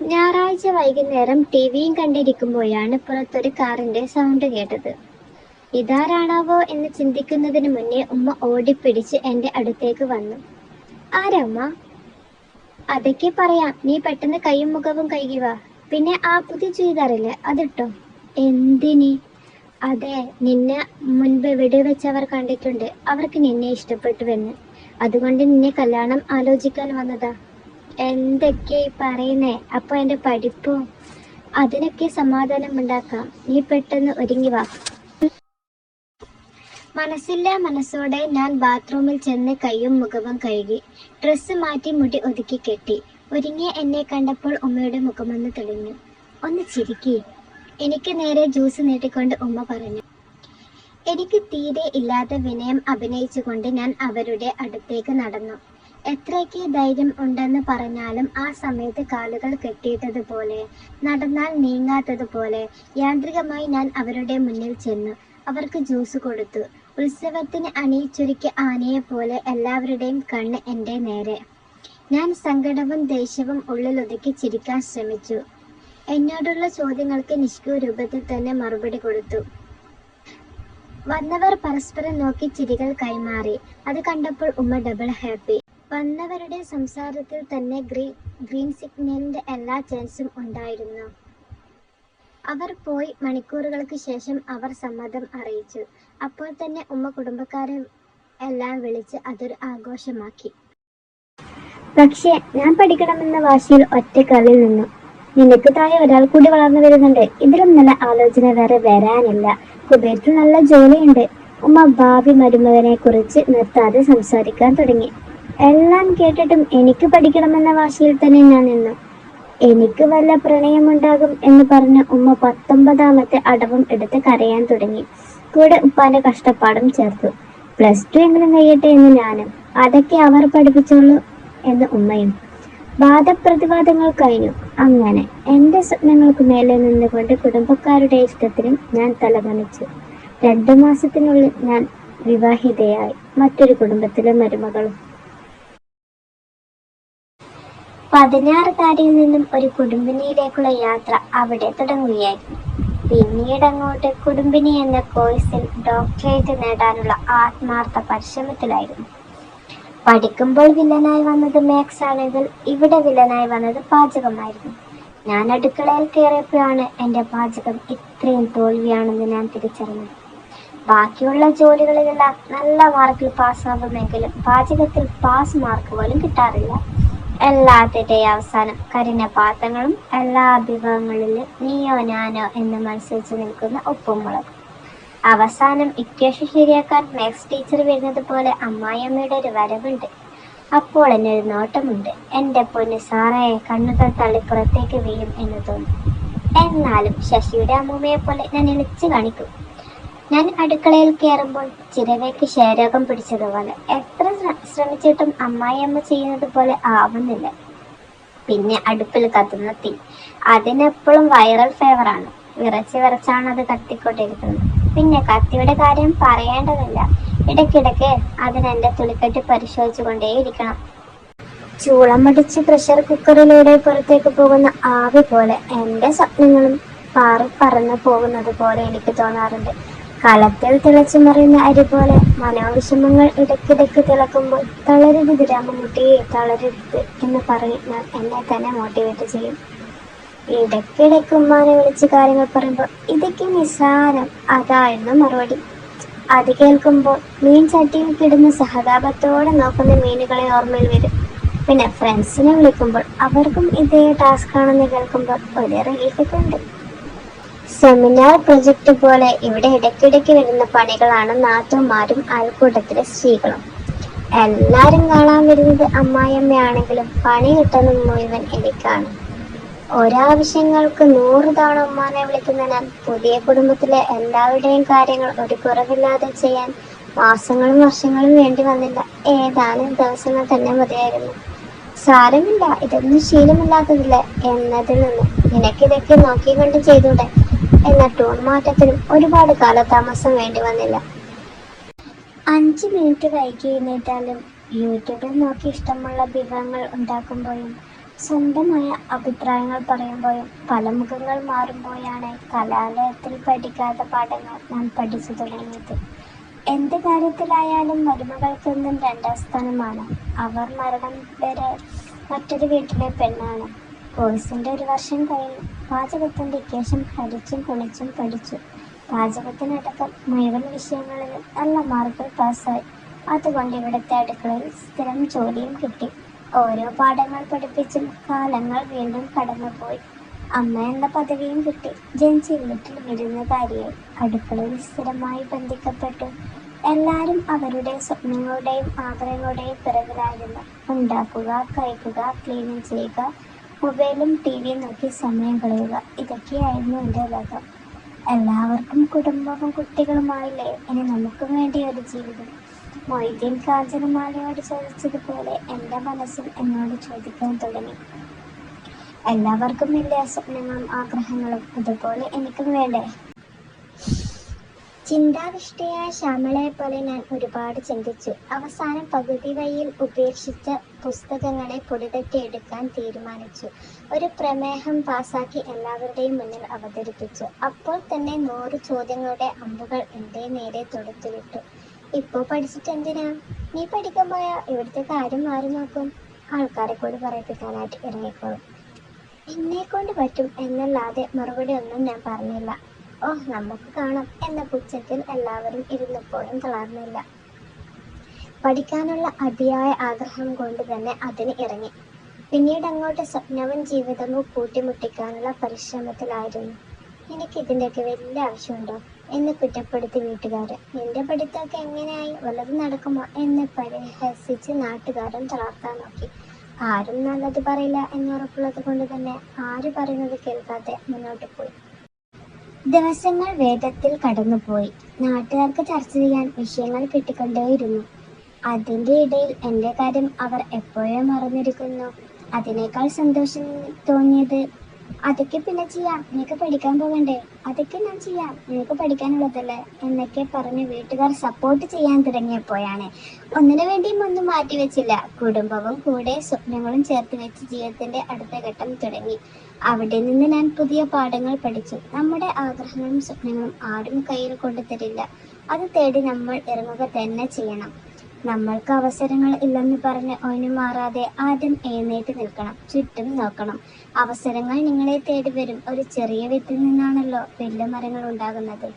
ഞായറാഴ്ച വൈകുന്നേരം ടി വിയും കണ്ടിരിക്കുമ്പോഴാണ് പുറത്തൊരു കാറിന്റെ സൗണ്ട് കേട്ടത്. ഇതാരാണാവോ എന്ന് ചിന്തിക്കുന്നതിന് മുന്നേ ഉമ്മ ഓടിപ്പിടിച്ച് എന്റെ അടുത്തേക്ക് വന്നു. ആരമ്മ? അതൊക്കെ പറയാം. നീ പെട്ടെന്ന് കൈയും മുഖവും കഴുകി വാ. പിന്നെ ആ പുതിയ ചുരിദാറില്ലേ അതിട്ടോ? എന്തിനി? അതെ നിന്നെ മുൻപ് എവിടെ വെച്ചവർ കണ്ടിട്ടുണ്ട്. അവർക്ക് നിന്നെ ഇഷ്ടപ്പെട്ടുവെന്ന്. അതുകൊണ്ട് നിന്നെ കല്യാണം ആലോചിക്കാൻ വന്നതാ. എന്തൊക്കെ പറയുന്നേ? അപ്പൊ എന്റെ പഠിപ്പോ അതിനൊക്കെ സമാധാനം ഉണ്ടാക്കാം. നീ പെട്ടെന്ന് ഒരുങ്ങി വാ. മനസ്സില്ല മനസ്സോടെ ഞാൻ ബാത്റൂമിൽ ചെന്ന് കൈയും മുഖവും കഴുകി ഡ്രസ്സ് മാറ്റി മുടി ഒതുക്കി കെട്ടി. ഒരുങ്ങിയ എന്നെ കണ്ടപ്പോൾ ഉമ്മയുടെ മുഖമൊന്ന് തെളിഞ്ഞു. ഒന്ന് ചിരിക്കി. എനിക്ക് നേരെ ജ്യൂസ് നീട്ടിക്കൊണ്ട് ഉമ്മ പറഞ്ഞു. എനിക്ക് തീരെ ഇല്ലാത്ത വിനയം അഭിനയിച്ചുകൊണ്ട് ഞാൻ അവരുടെ അടുത്തേക്ക് നടന്നു. എത്രയ്ക്ക് ധൈര്യം ഉണ്ടെന്ന് പറഞ്ഞാലും ആ സമയത്ത് കാലുകൾ കെട്ടിയിട്ടതുപോലെ നടന്നാൽ നീങ്ങാത്തതുപോലെ യാന്ത്രികമായി ഞാൻ അവരുടെ മുന്നിൽ ചെന്നു. അവർക്ക് ജ്യൂസ് കൊടുത്തു. ഉത്സവത്തിന് അണിയിച്ചൊരുക്കിയ പോലെ എല്ലാവരുടെയും കണ്ണ് എന്റെ നേരെ. ഞാൻ സങ്കടവും ദേഷ്യവും ഉള്ളിലൊതുക്കി ചിരിക്കാൻ ശ്രമിച്ചു. എന്നോടുള്ള ചോദ്യങ്ങൾക്ക് നിഷ്കൂ രൂപത്തിൽ തന്നെ മറുപടി കൊടുത്തു. വന്നവർ പരസ്പരം നോക്കി ചിരികൾ കൈമാറി. അത് കണ്ടപ്പോൾ ഉമ്മ ഡബിൾ ഹാപ്പി വന്നവരുടെ സംസാരത്തിൽ തന്നെ ഗ്രീൻ ഗ്രീൻ സിഗ്നലിന്റെ എല്ലാ ചാൻസും ഉണ്ടായിരുന്നു. അവർ പോയി മണിക്കൂറുകൾക്ക് ശേഷം അവർ സമ്മതം അറിയിച്ചു. അപ്പോൾ തന്നെ ഉമ്മ കുടുംബക്കാരെ എല്ലാം വിളിച്ച് അതൊരു ആഘോഷമാക്കി. പക്ഷേ ഞാൻ പഠിക്കണമെന്ന വാശിയിൽ ഒറ്റക്കാലിൽ നിന്നു. നിനക്ക് താഴെ ഒരാൾ കൂടി വളർന്നു വരുന്നുണ്ട്. ഇതിലും നല്ല ആലോചന വേറെ വരാനില്ല. കുബേറ്റിൽ നല്ല ജോലിയുണ്ട്. ഉമ്മ ഭാവി മരുമകനെ കുറിച്ച് നിർത്താതെ സംസാരിക്കാൻ തുടങ്ങി. എല്ലാം കേട്ടിട്ടും എനിക്ക് പഠിക്കണമെന്ന വാശിയിൽ തന്നെ ഞാൻ നിന്നു. എനിക്ക് വല്ല പ്രണയമുണ്ടാകും എന്ന് പറഞ്ഞ് ഉമ്മ പത്തൊമ്പതാമത്തെ അടവും എടുത്ത് കരയാൻ തുടങ്ങി. കൂടെ ഉപ്പാന്റെ കഷ്ടപ്പാടും ചേർത്തു. പ്ലസ് ടു എങ്കിലും കഴിയട്ടെ എന്ന് ഞാനും. അതൊക്കെ അവർ പഠിപ്പിച്ചോളൂ എന്ന് ഉമ്മയും. വാദപ്രതിവാദങ്ങൾ കഴിഞ്ഞു. അങ്ങനെ എന്റെ സ്വപ്നങ്ങൾക്ക് മേലെ നിന്നുകൊണ്ട് കുടുംബക്കാരുടെ ഇഷ്ടത്തിനും ഞാൻ തലകണിച്ചു. രണ്ടു മാസത്തിനുള്ളിൽ ഞാൻ വിവാഹിതയായി. മറ്റൊരു കുടുംബത്തിലെ മരുമകളും പതിനാറുകാരിയിൽ നിന്നും ഒരു കുടുംബിനിയിലേക്കുള്ള യാത്ര അവിടെ തുടങ്ങുകയായിരുന്നു. പിന്നീട് അങ്ങോട്ട് കുടുംബിനി എന്ന കോഴ്സിൽ ഡോക്ടറേറ്റ് നേടാനുള്ള ആത്മാർത്ഥ പരിശ്രമത്തിലായിരുന്നു. പഠിക്കുമ്പോൾ വില്ലനായി വന്നത് മാത്സ് ആണെങ്കിൽ ഇവിടെ വില്ലനായി വന്നത് പാചകമായിരുന്നു. ഞാൻ അടുക്കളയിൽ കയറിയപ്പോഴാണ് എന്റെ പാചകം ഇത്രയും തോൽവിയാണെന്ന് ഞാൻ തിരിച്ചറിഞ്ഞത്. ബാക്കിയുള്ള ജോലികളിലെല്ലാം നല്ല മാർക്കിൽ പാസ്സാവുമെങ്കിലും പാചകത്തിൽ പാസ് മാർക്ക് പോലും കിട്ടാറില്ല. എല്ലാത്തിന്റെയും അവസാനം കരിഞ്ഞ പാത്രങ്ങളും എല്ലാ വിഭവങ്ങളിലും നീയോ ഞാനോ എന്ന് മത്സരിച്ച് നിൽക്കുന്ന ഉപ്പും മുളകും അവസാനം ഇക്വേഷൻ ശരിയാക്കാൻ മാത്സ് ടീച്ചർ വരുന്നത് പോലെ അമ്മായിയമ്മയുടെ ഒരു വരവുണ്ട്. അപ്പോൾ എന്നെ ഒരു നോട്ടമുണ്ട്. എന്റെ പൊന്ന് സാറേ കണ്ണുകൾ തള്ളി പുറത്തേക്ക് വീഴും എന്ന് തോന്നി എന്നാലും ശശിയുടെ അമ്മൂമ്മയെ പോലെ ഞാൻ ഇളിച്ചു കാണിക്കും. ഞാൻ അടുക്കളയിൽ കയറുമ്പോൾ ചിരവയ്ക്ക് ക്ഷയരോഗം പിടിച്ചതുപോലെ എത്ര ശ്രമിച്ചിട്ടും അമ്മായിയമ്മ ചെയ്യുന്നത് പോലെ ആവുന്നില്ല. പിന്നെ അടുപ്പിൽ കത്തുന്ന തീ. അതിനെപ്പോഴും വൈറൽ ഫേവറാണ് വിറച്ച് വിറച്ചാണ് അത് കത്തിക്കൊണ്ടിരിക്കുന്നത്. പിന്നെ കത്തിയുടെ കാര്യം പറയേണ്ടതില്ല. ഇടയ്ക്കിടയ്ക്ക് അതിനെന്റെ തുളിക്കെട്ടി പരിശോധിച്ചു കൊണ്ടേയിരിക്കണം ചൂളമടിച്ച് പ്രഷർ കുക്കറിലൂടെ പുറത്തേക്ക് പോകുന്ന ആവി പോലെ എന്റെ സ്വപ്നങ്ങളും പാറി പറന്നു പോകുന്നത് പോലെ എനിക്ക് തോന്നാറുണ്ട്. കലത്തിൽ തിളച്ചു മറിയുന്ന അരി പോലെ മനോവിഷമങ്ങൾ ഇടയ്ക്കിടയ്ക്ക് തിളക്കുമ്പോൾ തളരരുത് രാമമുട്ടിയെ തളരരുത് എന്ന് പറഞ്ഞ് ഞാൻ എന്നെ തന്നെ മോട്ടിവേറ്റ് ചെയ്യും. ഇടയ്ക്കിടയ്ക്ക് ഉമ്മാനെ വിളിച്ച് കാര്യങ്ങൾ പറയുമ്പോൾ ഇതൊക്കെ നിസ്സാരം അതായിരുന്നു മറുപടി. അത് കേൾക്കുമ്പോൾ മീൻ ചട്ടിയിൽ കിടന്ന് സഹതാപത്തോടെ നോക്കുന്ന മീനുകളെ ഓർമ്മയിൽ വരും. പിന്നെ ഫ്രണ്ട്സിനെ വിളിക്കുമ്പോൾ അവർക്കും ഇതേ ടാസ്ക് ആണെന്ന് കേൾക്കുമ്പോൾ ഒരു റിലീഫൊക്കെ ഉണ്ട്. സെമിനാർ പ്രൊജക്ട് പോലെ ഇവിടെ ഇടയ്ക്കിടയ്ക്ക് വരുന്ന പണികളാണ് നാത്തുമാരും അയൽക്കൂട്ടത്തിലെ സ്ത്രീകളും. എല്ലാരും കാണാൻ വരുന്നത് അമ്മായിയമ്മയാണെങ്കിലും പണി കിട്ടുന്ന മുഴുവൻ എനിക്കാണ്. ഒരാവശ്യങ്ങൾക്ക് നൂറ് തവണ ഉമ്മാനെ വിളിക്കുന്നതിനാൽ പുതിയ കുടുംബത്തിലെ എല്ലാവരുടെയും കാര്യങ്ങൾ ഒരു കുറവില്ലാതെ ചെയ്യാൻ മാസങ്ങളും വർഷങ്ങളും വേണ്ടി വന്നില്ല. ഏതാനും ദിവസങ്ങൾ തന്നെ മതിയായിരുന്നു. സാരമില്ല ഇതൊന്നും ശീലമില്ലാത്തതില്ല എന്നതിൽ നിന്ന് നിനക്കിതൊക്കെ നോക്കിക്കൊണ്ട് ചെയ്തൂടെ? എന്ന ടൂൺ മാറ്റത്തിനും ഒരുപാട് കാലതാമസം വേണ്ടി വന്നില്ല. അഞ്ച് മിനിറ്റ് വൈകി എഴുന്നേറ്റാലും യൂട്യൂബിൽ നോക്കി ഇഷ്ടമുള്ള വിഭവങ്ങൾ ഉണ്ടാക്കുമ്പോഴും സ്വന്തമായ അഭിപ്രായങ്ങൾ പറയുമ്പോഴും പല മുഖങ്ങൾ മാറുമ്പോഴാണ് കലാലയത്തിൽ പഠിക്കാത്ത പാഠങ്ങൾ നാം പഠിച്ചു തുടങ്ങിയത്. എന്ത് കാര്യത്തിലായാലും മരുമകൾക്കെന്നും രണ്ടാം സ്ഥാനമാണ്. അവർ മരണം വരെ മറ്റൊരു വീട്ടിലെ പെണ്ണാണ്. കോഴ്സിന്റെ ഒരു വർഷം കഴിഞ്ഞു പാചകത്തിന്റെ ഇക്വേഷൻ പഠിച്ചും കുളിച്ചും പഠിച്ചു. പാചകത്തിനടക്കം മുഴുവൻ വിഷയങ്ങളിലും നല്ല മാർക്കുകൾ പാസ്സായി. അതുകൊണ്ട് ഇവിടുത്തെ അടുക്കളയിൽ സ്ഥിരം ജോലിയും കിട്ടി. ഓരോ പാഠങ്ങൾ പഠിപ്പിച്ചും കാലങ്ങൾ വീണ്ടും കടന്നുപോയി. അമ്മ എന്ന പദവിയും കിട്ടി. ജനിച്ച വീട്ടിൽ വിരുന്നുകാരിയായി അടുക്കളയിൽ സ്ഥിരമായി ബന്ധിക്കപ്പെട്ടു. എല്ലാവരും അവരുടെ സ്വപ്നങ്ങളുടെയും ആഗ്രഹങ്ങളുടെയും പിറകിലായിരുന്നു. ഉണ്ടാക്കുക കഴിക്കുക ക്ലീനിങ് ചെയ്യുക മൊബൈലും ടി വിയും നോക്കി സമയം കളയുക. ഇതൊക്കെയായിരുന്നു എന്റെ ലോകം എല്ലാവർക്കും കുടുംബവും കുട്ടികളുമായില്ലേ? ഇനി നമുക്കും വേണ്ടി ഒരു ജീവിതം. മൊയ്തീൻ കാഞ്ചനമാലയോട് ചോദിച്ചതുപോലെ എന്റെ മനസ്സും എന്നോട് ചോദിക്കാൻ തുടങ്ങി. എല്ലാവർക്കും ഇല്ലേ സ്വപ്നങ്ങളും ആഗ്രഹങ്ങളും? അതുപോലെ എനിക്കും വേണ്ടേ? ചിന്താവിഷ്ടയായ ശ്യാമളയെ പോലെ ഞാൻ ഒരുപാട് ചിന്തിച്ചു. അവസാനം പകുതി വഴിയിൽ ഉപേക്ഷിച്ച പുസ്തകങ്ങളെ പൊടിതട്ടി എടുക്കാൻ തീരുമാനിച്ചു. ഒരു പ്രമേഹം പാസാക്കി എല്ലാവരുടെയും മുന്നിൽ അവതരിപ്പിച്ചു. അപ്പോൾ തന്നെ നൂറ് ചോദ്യങ്ങളുടെ അമ്പുകൾ എന്റെ നേരെ തൊടുത്തുവിട്ടു. ഇപ്പോൾ പഠിച്ചിട്ട് എന്തിനാ? നീ പഠിക്കാൻ പോയാൽ ഇവിടുത്തെ കാര്യം മാറി നോക്കും ആൾക്കാരെ കൂടി പറയിപ്പിക്കാനായിട്ട് ഇറങ്ങിക്കോളും. എന്നെ കൊണ്ട് പറ്റും എന്നല്ലാതെ മറുപടി ഒന്നും ഞാൻ പറഞ്ഞില്ല. ഓ നമുക്ക് കാണാം. എന്ന പുച്ഛത്തിൽ എല്ലാവരും ഇരുന്നപ്പോഴും തളർന്നില്ല. പഠിക്കാനുള്ള അതിയായ ആഗ്രഹം കൊണ്ട് തന്നെ അതിന് ഇറങ്ങി. പിന്നീട് അങ്ങോട്ട് സ്വപ്നവും ജീവിതവും കൂട്ടിമുട്ടിക്കാനുള്ള പരിശ്രമത്തിലായിരുന്നു. എനിക്ക് ഇതിന്റെയൊക്കെ വലിയ ആവശ്യമുണ്ടോ? എന്ന് കുറ്റപ്പെടുത്തി വീട്ടുകാർ നിന്റെ പഠിത്തമൊക്കെ എങ്ങനെയായി? വല്ലതും നടക്കുമോ? എന്ന് പരിഹസിച്ച് നാട്ടുകാരൻ തളർത്താൻ നോക്കി. ആരും നല്ലത് പറയില്ല എന്നുറപ്പുള്ളത് കൊണ്ട് തന്നെ ആര് പറയുന്നത് കേൾക്കാതെ മുന്നോട്ട് പോയി. ദിവസങ്ങൾ വേഗത്തിൽ കടന്നുപോയി. നാട്ടുകാർക്ക് ചർച്ച ചെയ്യാൻ വിഷയങ്ങൾ കിട്ടിക്കൊണ്ടേയിരുന്നു. അതിന്റെ ഇടയിൽ എന്റെ കാര്യം അവർ എപ്പോഴും മറന്നിരിക്കുന്നു. അതിനേക്കാൾ സന്തോഷം തോന്നിയത് അതൊക്കെ പിന്നെ ചെയ്യാം. നിനക്ക് പഠിക്കാൻ പോകണ്ടേ? അതൊക്കെ ഞാൻ ചെയ്യാം. നിനക്ക് പഠിക്കാനുള്ളതല്ലേ? എന്നൊക്കെ പറഞ്ഞ് വീട്ടുകാർ സപ്പോർട്ട് ചെയ്യാൻ തുടങ്ങിയപ്പോഴാണ്. ഒന്നിനു വേണ്ടിയും ഒന്നും മാറ്റി വെച്ചില്ല. കുടുംബവും കൂടെ സ്വപ്നങ്ങളും ചേർത്ത് വെച്ച് ജീവിതത്തിന്റെ അടുത്ത ഘട്ടം തുടങ്ങി. അവിടെ നിന്ന് ഞാൻ പുതിയ പാഠങ്ങൾ പഠിച്ചു. നമ്മുടെ ആഗ്രഹങ്ങളും സ്വപ്നങ്ങളും ആരും കയ്യിൽ കൊണ്ടു തരില്ല അത് തേടി നമ്മൾ ഇറങ്ങുക തന്നെ ചെയ്യണം. നമ്മൾക്ക് അവസരങ്ങൾ ഇല്ലെന്ന് പറഞ്ഞ് ഒന്നു മാറാതെ ആദ്യം എഴുന്നേറ്റ് നിൽക്കണം. ചുറ്റും നോക്കണം. അവസരങ്ങൾ നിങ്ങളെ തേടി വരും. ഒരു ചെറിയ വിത്തിൽ നിന്നാണല്ലോ വലിയ മരങ്ങൾ ഉണ്ടാകുന്നത്.